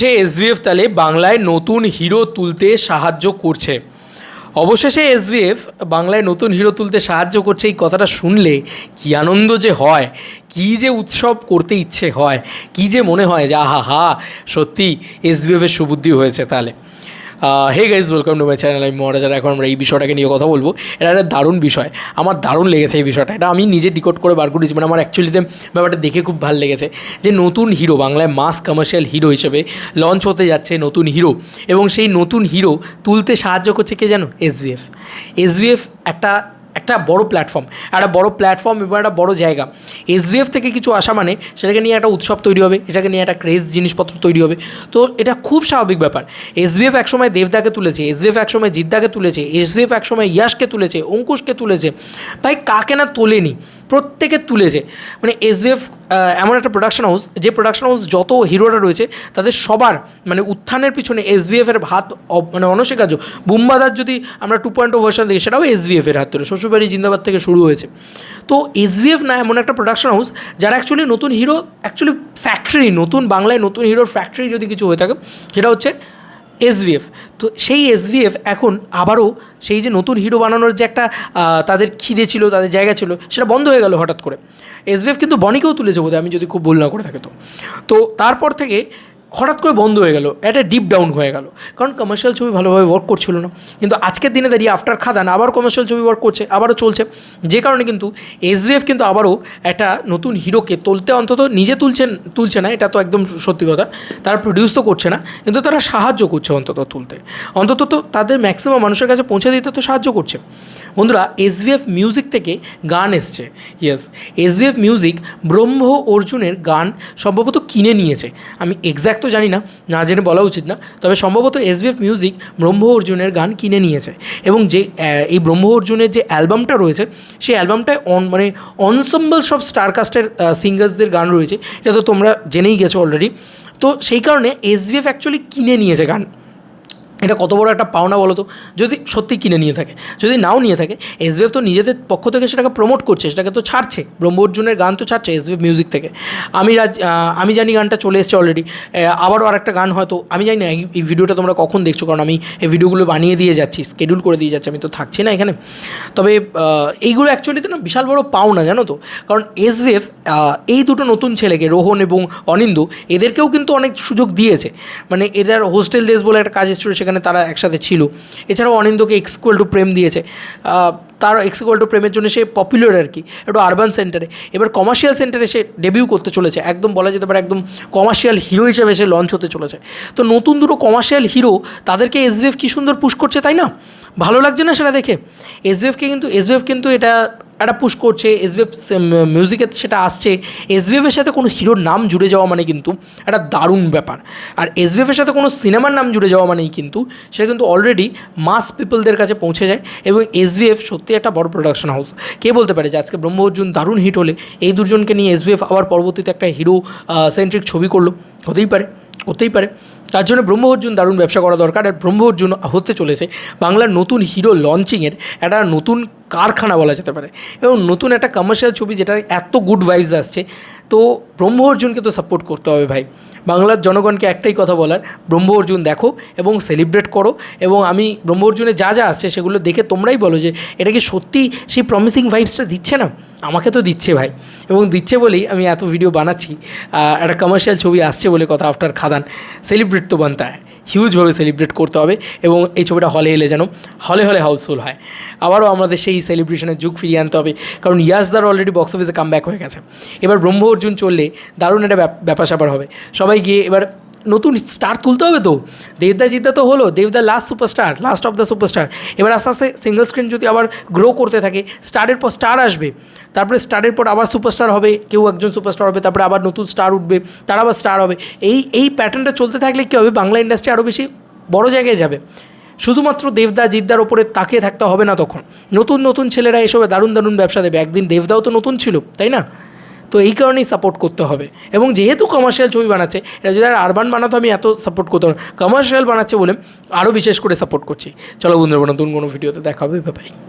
সে SBF তালে বাংলায় নতুন হিরো তুলতে সাহায্য করছে। অবশেষে এসবিএফ বাংলায় নতুন হিরো তুলতে সাহায্য করছে। এই কথাটা শুনলে কী আনন্দ যে হয়, কি যে উৎসব করতে ইচ্ছে হয়, কি যে মনে হয় যে আহা হা সত্যি এসবিএফের সুবুদ্ধি হয়েছে তাহলে hey guys welcome to my channel আমি মহারাজার এখন আমরা এই বিষয়টাকে নিয়ে কথা বলব। এটা একটা দারুণ বিষয়। আমার দারুণ লেগেছে এই বিষয়টা। এটা আমি নিজে ডিকোড করে বার করেছি। মানে আমার অ্যাকচুয়ালিতে ব্যাপারটা দেখে খুব ভালো লেগেছে যে নতুন হিরো বাংলায় মাস কমার্শিয়াল হিরো হিসেবে লঞ্চ হতে যাচ্ছে নতুন হিরো এবং সেই নতুন হিরো তুলতে সাহায্য করছে কে জানো? এসভিএফ এসবিএফ একটা একটা বড় প্ল্যাটফর্ম একটা বড় প্ল্যাটফর্ম এবং একটা বড় জায়গা। এসবিএফ থেকে কিছু আসা মানে সেটাকে নিয়ে একটা উৎসব তৈরি হবে, এটাকে নিয়ে একটা ক্রেজ জিনিসপত্র তৈরি হবে। তো এটা খুব স্বাভাবিক ব্যাপার। এসবিএফ একসময় দেবদাকে তুলেছে এসবিএফ একসময় জিদ্দাকে তুলেছে এসবিএফ একসময় ইয়াসকে তুলেছে, অঙ্কুশকে তুলেছে। ভাই, কাকে না তোলেনি? প্রত্যেকে তুলেছে। মানে এসবিএফ এমন একটা প্রোডাকশন হাউস যে প্রোডাকশন হাউস যত হিরোরা রয়েছে, তাদের সবার মানে উত্থানের পিছনে এসবিএফের হাত মানে অনস্বীকার্য। বুম্বাদার যদি আমরা টু পয়েন্ট ও ভার্সন দেখি, সেটাও এসবিএফের হাত ধরে, শ্বশুরবাড়ি জিন্দাবাদ থেকে শুরু হয়েছে। তো এসবিএফ না, এমন একটা প্রোডাকশন হাউস যারা অ্যাকচুয়ালি নতুন হিরো অ্যাকচুয়ালি ফ্যাক্টরি নতুন বাংলায় নতুন হিরোর ফ্যাক্টরি যদি কিছু হয়ে থাকে, সেটা হচ্ছে এসভিএফ তো সেই এসভিএফ এখন আবারও সেই যে নতুন হিরো বানানোর যে একটা তাদের খিদে ছিল, তাদের জায়গা ছিল, সেটা বন্ধ হয়ে গেল হঠাৎ করে। এসভিএফ কিন্তু বনিকেও তুলেছে বোধহয়, আমি যদি খুব ভুল না করে থাকে তো। তো তারপর থেকে হঠাৎ করে বন্ধ হয়ে গেল একটা ডিপ ডাউন হয়ে গেল। কারণ কমার্শিয়াল ছবি ভালোভাবে ওয়ার্ক করছিল না। কিন্তু আজকের দিনে দাঁড়িয়ে আফটার খাদান, আবার কমার্শিয়াল ছবি ওয়ার্ক করছে, আবারও চলছে। যে কারণে কিন্তু এসবিএফ কিন্তু আবারও একটা নতুন হিরোকে তুলতে অন্তত নিজে তুলছেন, তুলছে না, এটা তো একদম সত্যি কথা। তারা প্রডিউস তো করছে না, কিন্তু তারা সাহায্য করছে অন্তত তুলতে। অন্তত তো তাদের ম্যাক্সিমাম মানুষের কাছে পৌঁছে দিতে তো সাহায্য করছে। বন্ধুরা এসবিএফ মিউজিক থেকে গান এসছে। ইয়েস এসবিএফ মিউজিক ব্রহ্ম অর্জুনের গান সম্ভবত কিনে নিয়েছে। আমি এক্স্যাক্ট তো জানি না না জেনে বলা উচিত না, তবে সম্ভবত এসবিএফ মিউজিক ব্রহ্ম অর্জুনের গান কিনে নিয়েছে। এবং যে এই ব্রহ্ম অর্জুনের যে অ্যালবামটা রয়েছে, সেই অ্যালবামটায় অন মানে অনসম্বল সব স্টারকাস্টের সিঙ্গার্সদের গান রয়েছে। এটা তো তোমরা জেনেই গেছো অলরেডি তো সেই কারণে এসবিএফ অ্যাকচুয়ালি কিনে নিয়েছে গান। এটা কত বড় একটা পাওনা বলো তো? যদি সত্যি কিনে নিয়ে থাকে, যদি নাও নিয়ে থাকে এসবিএফ তো নিজেদের পক্ষ থেকে সেটাকে প্রমোট করছে, সেটাকে তো ছাড়ছে, ব্রহ্ম অর্জুনের গান তো ছাড়ছে এসবিএফ মিউজিক থেকে। আমি রাজ আমি জানি গানটা চলে এসছে অলরেডি আবারও আরেকটা গান হয়তো, আমি জানি না এই- এই ভিডিওটা তোমরা কখন দেখছ, কারণ আমি এই ভিডিওগুলো বানিয়ে দিয়ে যাচ্ছি স্কেডিউল করে দিয়ে যাচ্ছি, আমি তো থাকছি না এখানে। তবে এইগুলো অ্যাকচুয়ালি তো না বিশাল বড় পাওনা, জানো তো? কারণ এসবিএফ এই দুটো নতুন ছেলেকে, রোহন এবং অনিন্দু, এদেরকেও কিন্তু অনেক সুযোগ দিয়েছে। মানে এদের হোস্টেল দেশ বলে একটা কাজ এসেছিল, সেখানে তারা একসাথে ছিল। এছাড়াও অনিন্দকে এক্সকুয়াল টু প্রেম দিয়েছে। তার এক্সকুয়াল টু প্রেমের জন্য সে পপুলার আর কি। একটু আরবান সেন্টারে এবার কমার্শিয়াল সেন্টারে সে ডেবিউ করতে চলেছে। একদম বলা যেতে পারে একদম কমার্শিয়াল হিরো হিসেবে সে লঞ্চ হতে চলেছে। তো নতুন দুটো কমার্শিয়াল হিরো তাদেরকে এসবিএফ কী সুন্দর পুশ করছে তাই না? ভালো লাগছে না সেটা দেখে? এসবিএফকে কিন্তু এসবিএফ কিন্তু এটা একটা পুশ করছে এসবিএফ মিউজিকের সেটা আসছে। এসবিএফের সাথে কোনো হিরোর নাম জুড়ে যাওয়া মানে কিন্তু একটা দারুণ ব্যাপার। আর এসবিএফের সাথে কোনো সিনেমার নাম জুড়ে যাওয়া মানেই কিন্তু সেটা কিন্তু অলরেডি মাস পিপলদের কাছে পৌঁছে যায় এবং এসবিএফ সত্যি একটা বড় প্রোডাকশন হাউস কে বলতে পারে যে আজকে ব্রহ্ম অর্জুন দারুণ হিট হলে এই দুজনকে নিয়ে এসবিএফ আবার পরবর্তীতে একটা হিরো সেন্ট্রিক ছবি করল? হতেই পারে। হতেই পারে। তার জন্য ব্রহ্ম অর্জুন দারুণ ব্যবসা করা দরকার আর ব্রহ্মহর্জুন হতে চলেছে বাংলার নতুন হিরো লঞ্চিংয়ের একটা নতুন কারখানা বলা যেতে পারে। এবং নতুন একটা কমার্শিয়াল ছবি যেটা এত গুড ভাইবস আসছে। তো ব্রহ্ম অর্জুনকে তো সাপোর্ট করতে হবে ভাই। বাংলার জনগণকে একটাই কথা বলার, ব্রহ্ম অর্জুন দেখো এবং সেলিব্রেট করো এবং আমি ব্রহ্ম অর্জুনে যা যা আসছে সেগুলো দেখে তোমরাই বলো যে এটা কি সত্যি সেই প্রমিসিং ভাইবসটা দিচ্ছে না? আমাকে তো দিচ্ছে ভাই। এবং দিচ্ছে বলেই আমি এত ভিডিও বানাচ্ছি একটা কমার্শিয়াল ছবি আসছে বলে কথা আফটার খাদান। সেলিব্রেট তো বানতে হয় হিউজভাবে সেলিব্রেট করতে হবে এবং এই ছবিটা হলে এলে যেন হলে হলে হাউসফুল হয়। আবারও আমাদের সেই সেলিব্রেশনের যুগ ফিরিয়ে আনতে হবে, কারণ ইয়াসদার অলরেডি বক্স অফিসে কাম হয়ে গেছে। এবার ব্রহ্ম অর্জুন চললে দারুণ একটা ব্যাপ- ব্যাপার স্যাপার হবে। সবাই গিয়ে এবার নতুন স্টার তুলতে হবে তো। দেবদা জিদ্দা তো হলো, দেবদা last superstar last of the superstar এবার আস্তে আস্তে সিঙ্গল স্ক্রিন যদি আবার গ্রো করতে থাকে স্টারের পর স্টার আসবে, তারপরে স্টারের পর আবার সুপারস্টার হবে, কেউ একজন সুপারস্টার হবে, তারপরে আবার নতুন স্টার উঠবে, তার আবার স্টার হবে। এই এই প্যাটার্নটা চলতে থাকলে কী হবে? বাংলা ইন্ডাস্ট্রি আরও বেশি বড় জায়গায় যাবে। শুধুমাত্র দেবদা জিদ্দার ওপরে তাকিয়ে থাকতে হবে না তখন। নতুন নতুন ছেলেরা এসবে দারুণ দারুণ ব্যবসা দেবে। একদিন দেবদাও তো নতুন ছিল, তাই না? তো এই কারণেই সাপোর্ট করতে হবে। এবং যেহেতু কমার্শিয়াল ছবি বানাচ্ছে, এটা যদি আর আরবান বানাতো, আমি এত সাপোর্ট করতে না। কমার্শিয়াল বানাচ্ছে বলে আরও বিশেষ করে সাপোর্ট করছি। চলো বন্ধুরা, নতুন কোনো ভিডিওতে দেখাবে হবে